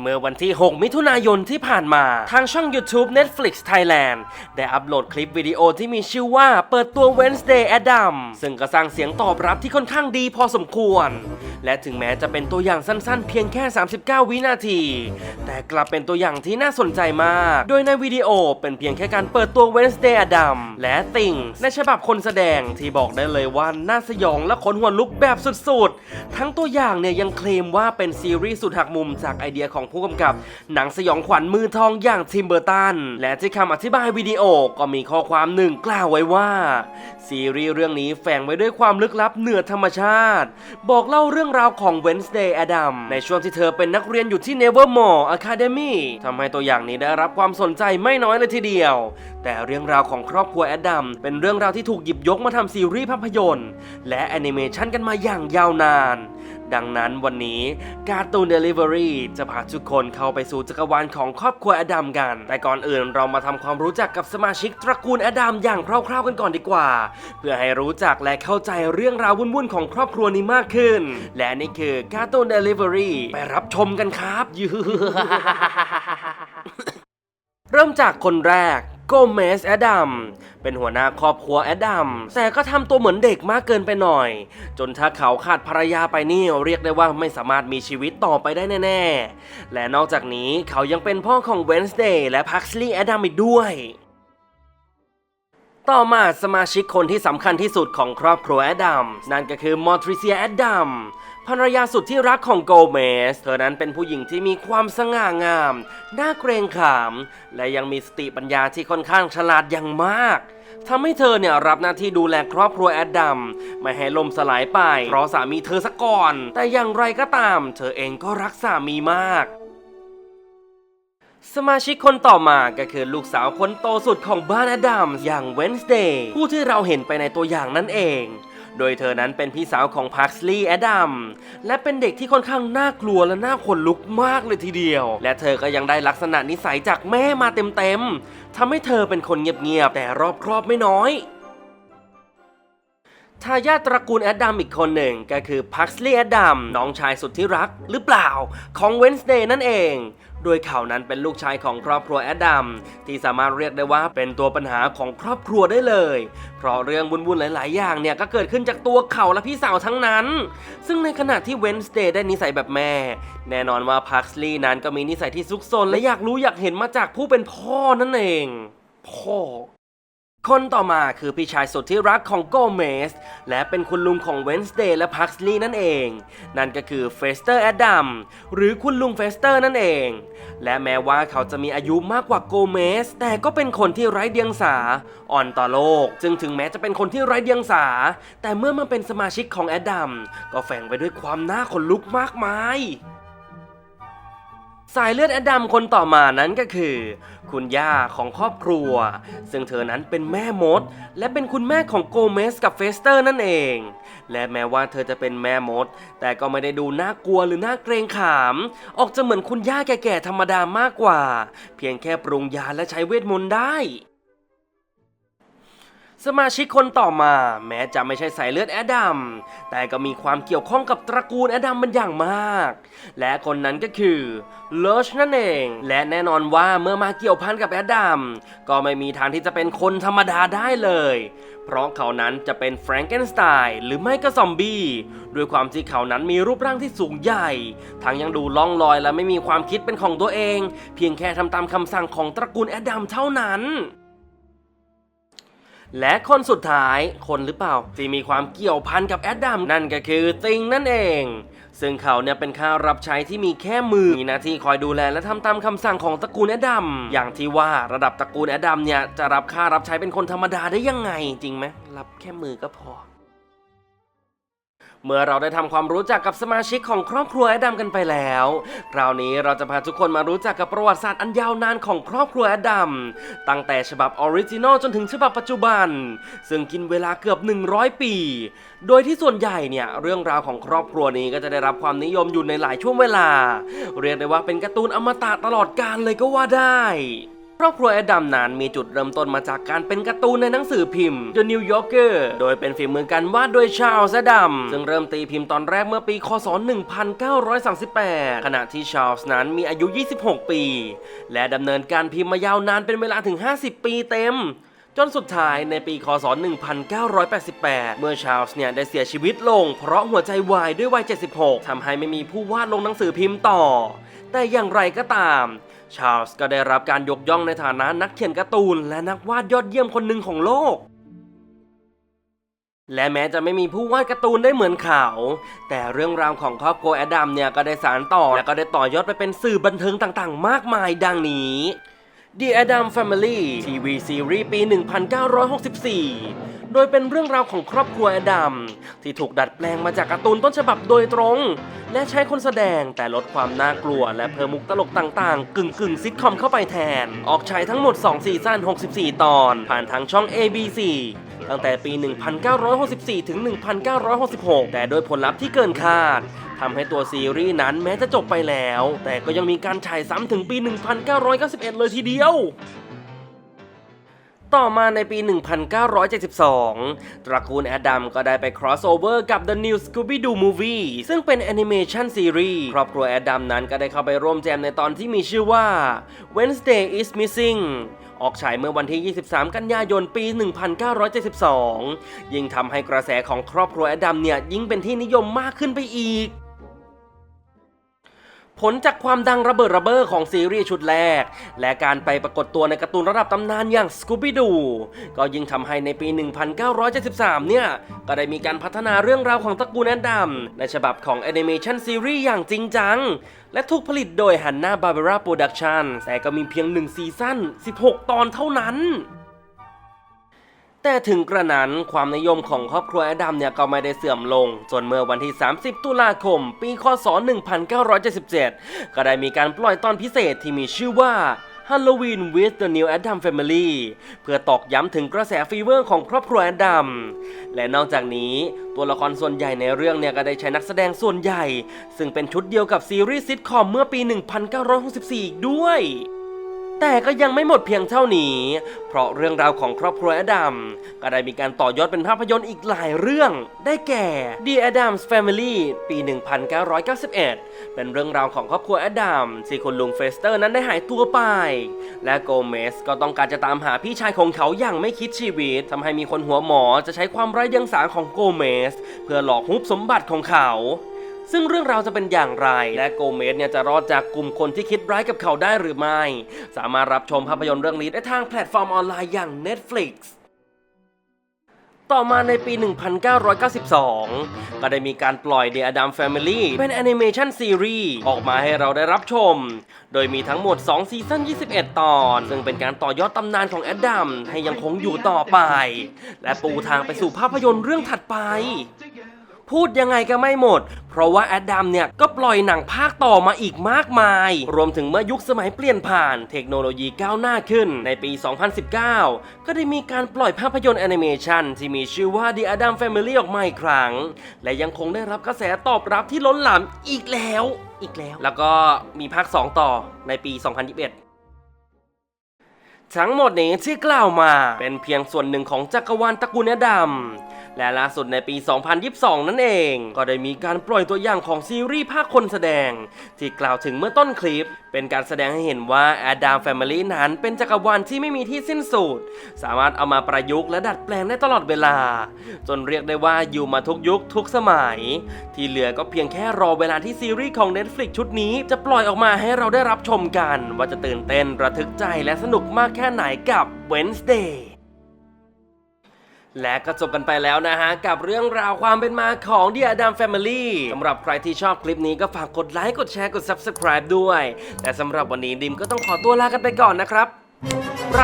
เมื่อวันที่ 6 มิถุนายนที่ผ่านมา ทางช่อง YouTube Netflix Thailand ได้อัปโหลดคลิปวิดีโอที่มีชื่อว่าเปิดตัว Wednesday Adam ซึ่งก็สร้างเสียงตอบรับที่ค่อนข้างดีพอสมควร และถึงแม้จะเป็นตัวอย่างสั้นๆ เพียงแค่ 39 วินาที แต่กลับเป็นตัวอย่างที่น่าสนใจมาก โดยในวิดีโอเป็นเพียงแค่การเปิดตัว Wednesday Adam และติ่งในฉบับคนแสดงที่บอกได้เลยว่าน่าสยองและขนหัวลุกแบบสุดๆ ทั้งตัวอย่างเนี่ยยังเคลมว่าเป็นซีรีส์สุดหักมุมจากไอเดียของผู้กำกับหนังสยองขวัญมือทองอย่างทิมเบอร์ตัน และที่คำอธิบายวิดีโอก็มีข้อความหนึ่งกล่าวไว้ว่า ซีรีส์เรื่องนี้แฝงไว้ด้วยความลึกลับเหนือธรรมชาติ บอกเล่าเรื่องราวของ Wednesday Adam ในช่วงที่เธอเป็นนักเรียนอยู่ที่ Nevermore Academy ทำให้ตัวอย่างนี้ได้รับความสนใจไม่น้อยเลยทีเดียว แต่เรื่องราวของครอบครัวแอดัมเป็นเรื่องราวที่ถูกหยิบยกมาทำซีรีส์ภาพยนตร์ และแอนิเมชันกันมาอย่างยาวนาน ดังนั้นวันนี้การ์ตูนเดลิเวอรี่จะพาทุกคนเข้าไปสู่จักรวาลของครอบครัวอดัมกัน แต่ก่อนอื่นเรามาทำความรู้จักกับสมาชิกตระกูลอดัมอย่างคร่าวๆกันก่อนดีกว่า เพื่อให้รู้จักและเข้าใจเรื่องราววุ่นๆของครอบครัวนี้มากขึ้น และนี่คือการ์ตูนเดลิเวอรี่ไปรับชมกันครับยืเริ่มจากคนแรก โกเมสแอดัมเป็นหัวหน้าครอบครัวแอดัมแต่ก็ทำตัวเหมือนเด็กมากเกินไปหน่อย จนถ้าเขาขาดภรรยาไปนี่เรียกได้ว่าไม่สามารถมีชีวิตต่อไปได้แน่ๆ และนอกจากนี้เขายังเป็นพ่อของเวนส์เดย์และพักสลีย์แอดัมอีกด้วย ต่อมาสมาชิกคนที่สำคัญที่สุดของครอบครัวแอดัมนั่นก็คือมอทริเซียแอดัมภรรยาสุดที่รักของโกเมส เธอนั้นเป็นผู้หญิงที่มีความสง่างาม น่าเกรงขาม และยังมีสติปัญญาที่ค่อนข้างฉลาดอย่างมากทำให้เธอเนี่ยรับหน้าที่ดูแลครอบครัวแอดดัมไม่ให้ล่มสลายไป เพราะสามีเธอซะก่อน แต่อย่างไรก็ตาม เธอเองก็รักสามีมาก สมาชิกคนต่อมาก็คือลูกสาวคนโตสุดของบ้านอดัมอย่างเวนส์เดย์ผู้ที่เราเห็นไปในตัวอย่างนั่นเอง โดยเธอนั้นเป็นพี่สาวของพักซ์ลีย์แอดัมและเป็นเด็กที่ค่อนข้างน่ากลัวและน่าขนลุกมากเลยทีเดียว และเธอก็ยังได้ลักษณะนิสัยจากแม่มาเต็มๆทำให้เธอเป็นคนเงียบๆแต่รอบครอบไม่น้อย ทายาทตระกูลแอดดัมอีกคนหนึ่งก็คือพักซ์ลีย์แอดดัมน้องชายสุดที่รักหรือเปล่าของเวนส์เดย์นั่นเอง โดยเขานั้นเป็นลูกชายของครอบครัวแอดดัมที่สามารถเรียกได้ว่าเป็นตัวปัญหาของครอบครัวได้เลย เพราะเรื่องวุ่นๆหลาย ๆ อย่างเนี่ยก็เกิดขึ้นจากตัวเขาและพี่สาวทั้งนั้น ซึ่งในขณะที่เวนส์เดย์ได้นิสัยแบบแม่ แน่นอนว่าพักซ์ลีย์นั้นก็มีนิสัยที่ซุกซนและอยากรู้อยากเห็นมาจากผู้เป็นพ่อนั่นเอง พ่อ คนต่อมาคือพี่ชายสุดที่รักของโกเมส และเป็นคุณลุงของเวนส์เดย์และพักซ์ลีนั่นเอง นั่นก็คือเฟสเตอร์แอดัมหรือคุณลุงเฟสเตอร์นั่นเอง และแม้ว่าเขาจะมีอายุมากกว่าโกเมส แต่ก็เป็นคนที่ไร้เดียงสา อ่อนต่อโลกจึงถึงแม้จะเป็นคนที่ไร้เดียงสา แต่เมื่อมาเป็นสมาชิกของแอดัมก็แฝงไปด้วยความน่าขนลุกมากมาย สายเลือดอดดัมคนต่อมานั้นก็คือ คุณย่าของครอบครัว ซึ่งเธอนั้นเป็นแม่มด และเป็นคุณแม่ของโกเมสกับเฟสเตอร์นั่นเอง และแม้ว่าเธอจะเป็นแม่มด แต่ก็ไม่ได้ดูน่ากลัวหรือน่าเกรงขาม ออกจะเหมือนคุณย่าแก่ๆธรรมดามากกว่า เพียงแค่ปรุงยาและใช้เวทมนต์ได้ สมาชิกคนต่อมาแม้จะไม่ใช่สายเลือดแอดัม แต่ก็มีความเกี่ยวข้องกับตระกูลแอดัมเป็นอย่างมาก และคนนั้นก็คือเลชนั่นเอง และแน่นอนว่าเมื่อมาเกี่ยวพันกับแอดัม ก็ไม่มีทางที่จะเป็นคนธรรมดาได้เลย เพราะเขานั้นจะเป็นแฟรงเกนสไตน์หรือไม่ก็ซอมบี้ด้วยความที่เขานั้นมีรูปร่างที่สูงใหญ่ ทั้งยังดูล่องลอยและไม่มีความคิดเป็นของตัวเอง เพียงแค่ทำตามคำสั่งของตระกูลแอดัมเท่านั้น และคนสุดท้ายคนหรือเปล่า ที่มีความเกี่ยวพันกับแอดดัมนั่นก็คือติงนั่นเอง ซึ่งเขาเนี่ยเป็นข้ารับใช้ที่มีแค่มือมีหน้าที่คอยดูแลและทำตามคำสั่งของตระกูลแอดดัมอย่างที่ว่าระดับตระกูลแอดดัมเนี่ยจะรับค่ารับใช้เป็นคนธรรมดาได้ยังไงจริงไหมรับแค่มือก็พอ เมื่อเราได้ทำความรู้จักกับสมาชิกของครอบครัวแอดัมกันไปแล้ว คราวนี้เราจะพาทุกคนมารู้จักกับประวัติศาสตร์อันยาวนานของครอบครัวแอดดัม ตั้งแต่ฉบับออริจินอลจนถึงฉบับปัจจุบัน ซึ่งกินเวลาเกือบ 100 ปี โดยที่ส่วนใหญ่เนี่ยเรื่องราวของครอบครัวนี้ก็จะได้รับความนิยมอยู่ในหลายช่วงเวลา เรียกได้ว่าเป็นการ์ตูนอมตะตลอดกาลเลยก็ว่าได้ รอบครัวแอดัมนั้นมีจุดเริ่มต้นมาจากการเป็นการ์ตูนในหนังสือพิมพ์ The New Yorker โดยเป็นฝีมือการวาดโดยชาลส์แอดัมซึ่งเริ่มตีพิมพ์ตอนแรกเมื่อปี คศ 1938 ขณะที่ชาลส์นั้นมีอายุ 26 ปี และดำเนินการพิมพ์มายาวนานเป็นเวลาถึง 50 ปีเต็มจนสุดท้ายในปี คศ 1988 เมื่อชาลส์เนี่ยได้เสียชีวิตลง เพราะหัวใจวายด้วยวัย 76 ทำให้ไม่มีผู้วาดลงหนังสือพิมพ์ต่อ แต่อย่างไรก็ตาม ชาร์ลส์ก็ได้รับการยกย่องในฐานะนักเขียนการ์ตูน และนักวาดยอดเยี่ยมคนหนึ่งของโลก และแม้จะไม่มีผู้วาดการ์ตูนได้เหมือนเขา แต่เรื่องราวของครอบครัวแอดัมเนี่ยก็ได้สานต่อ และก็ได้ต่อยอดไปเป็นสื่อบันเทิงต่างๆ มากมายดังนี้ The Adam Family ทีวีซีรีส์ปี 1964 โดยเป็นเรื่องราวของครอบครัวอดัมที่ถูกดัดแปลงมาจากการ์ตูนต้นฉบับโดยตรง และใช้คนแสดงแต่ลดความน่ากลัว และเพิ่มมุกตลกต่างๆ กึ่งกึ่งซิทคอมเข้าไปแทน ออกฉายทั้งหมด 2 ซีซั่น 64 ตอน ผ่านทางช่อง ABC ตั้งแต่ปี 1964 ถึง 1966 แต่โดยผลลัพธ์ที่เกินคาดทำให้ตัวซีรีส์นั้นแม้จะจบไปแล้ว แต่ก็ยังมีการฉายซ้ำถึงปี 1991 เลยทีเดียว ต่อมาในปี 1972 ตระกูลแอดัมก็ได้ไป crossover กับ The New Scooby-Doo Movie ซึ่งเป็นแอนิเมชันซีรีส์ครอบครัวแอดัมนั้นก็ได้เข้าไปร่วมแจมในตอนที่มีชื่อว่า Wednesday is Missing ออกฉายเมื่อวันที่ 23 กันยายน ปี 1972 ยิ่งทำให้กระแสของครอบครัวแอดัมเนี่ยยิ่งเป็นที่นิยมมากขึ้นไปอีก ผลจากความดังระเบิดระเบ้อของซีรีส์ชุดแรก และการไปปรากฏตัวในการ์ตูนระดับตำนานอย่าง Scooby-Doo ก็ยิ่งทำให้ในปี 1973 เนี่ย ก็ได้มีการพัฒนาเรื่องราวของตระกูลแอดดัมในฉบับของแอนิเมชันซีรีส์อย่างจริงจัง และถูกผลิตโดย Hanna Barbera Productions แต่ก็มีเพียง 1 ซีซั่น 16 ตอนเท่านั้น แต่ถึงกระนั้นความนิยมของครอบครัวแอดัมเนี่ยก็ไม่ได้เสื่อมลง จนเมื่อวันที่ 30 ตุลาคม ปีคศ 1977 ก็ได้มีการปล่อยตอนพิเศษที่มีชื่อว่า Halloween with the New Adam Family เพื่อตอกย้ำถึงกระแสฟีเวอร์ของครอบครัวแอดัม และนอกจากนี้ตัวละครส่วนใหญ่ในเรื่องเนี่ยก็ได้ใช้นักแสดงส่วนใหญ่ ซึ่งเป็นชุดเดียวกับซีรีส์ซิทคอมเมื่อปี 1964 อีกด้วย แต่ก็ยังไม่หมดเพียงเท่านี้ เพราะเรื่องราวของครอบครัวอดัมก็ได้มีการต่อยอดเป็นภาพยนตร์อีกหลายเรื่อง ได้แก่ The Addams Family ปี 1991 เป็นเรื่องราวของครอบครัวอดัมที่คุณลุงเฟสเตอร์นั้นได้หายตัวไป และโกเมสก็ต้องการจะตามหาพี่ชายของเขาอย่างไม่คิดชีวิตทำให้มีคนหัวหมอจะใช้ความไร้เดียงสาของโกเมส เพื่อหลอกฮุบสมบัติของเขา ซึ่งเรื่องราวจะเป็นอย่างไร และโกเมสเนี่ยจะรอดจากกลุ่มคนที่คิดร้ายกับเขาได้หรือไม่ สามารถรับชมภาพยนตร์เรื่องนี้ได้ทางแพลตฟอร์มออนไลน์อย่าง Netflix ต่อมาในปี 1992 ก็ได้มีการปล่อย The Adam Family เป็นแอนิเมชันซีรีส์ออกมาให้เราได้รับชม โดยมีทั้งหมด 2 ซีซั่น 21 ตอน ซึ่งเป็นการต่อยอดตำนานของแอดัมให้ยังคงอยู่ต่อไป และปูทางไปสู่ภาพยนตร์เรื่องถัดไป พูดยังไงก็ไม่หมด เพราะว่าแอดดัมเนี่ยก็ปล่อยหนังภาคต่อมาอีกมากมาย รวมถึงเมื่อยุคสมัยเปลี่ยนผ่านเทคโนโลยีก้าวหน้าขึ้นในปี 2019 ก็ได้มีการปล่อยภาพยนตร์แอนิเมชันที่มีชื่อว่า The Adam Family ออกมาอีกครั้ง และยังคงได้รับกระแสตอบรับที่ล้นหลามอีกแล้ว อีกแล้ว แล้วก็มีภาค 2 ต่อในปี 2021 ทั้งหมดนี้ที่กล่าวมาเป็นเพียงส่วนหนึ่งของจักรวาลตระกูลดำและล่าสุดในปี 2022 นั่นเอง ก็ได้มีการปล่อยตัวอย่างของซีรีส์ภาคคนแสดง ที่กล่าวถึงเมื่อต้นคลิป เป็นการแสดงให้เห็นว่าแอดามแฟมิลี่นั้นเป็นจักรวาลที่ไม่มีที่สิ้นสุด สามารถเอามาประยุกต์และดัดแปลงได้ตลอดเวลา จนเรียกได้ว่าอยู่มาทุกยุคทุกสมัย ที่เหลือก็เพียงแค่รอเวลาที่ซีรีส์ของ Netflix ชุดนี้จะปล่อยออกมาให้เราได้รับชมกัน ว่าจะตื่นเต้นระทึกใจและสนุกมากแค่ไหนกับ Wednesday และก็จบกันไปแล้วนะฮะ กับเรื่องราวความเป็นมาของเดียดัมแฟมิลี่สำหรับใครที่ชอบคลิปนี้ก็ฝากกดไลค์ กดแชร์ กด Subscribe ด้วย แต่สำหรับวันนี้ดิมก็ต้องขอตัวลากันไปก่อนนะครับไร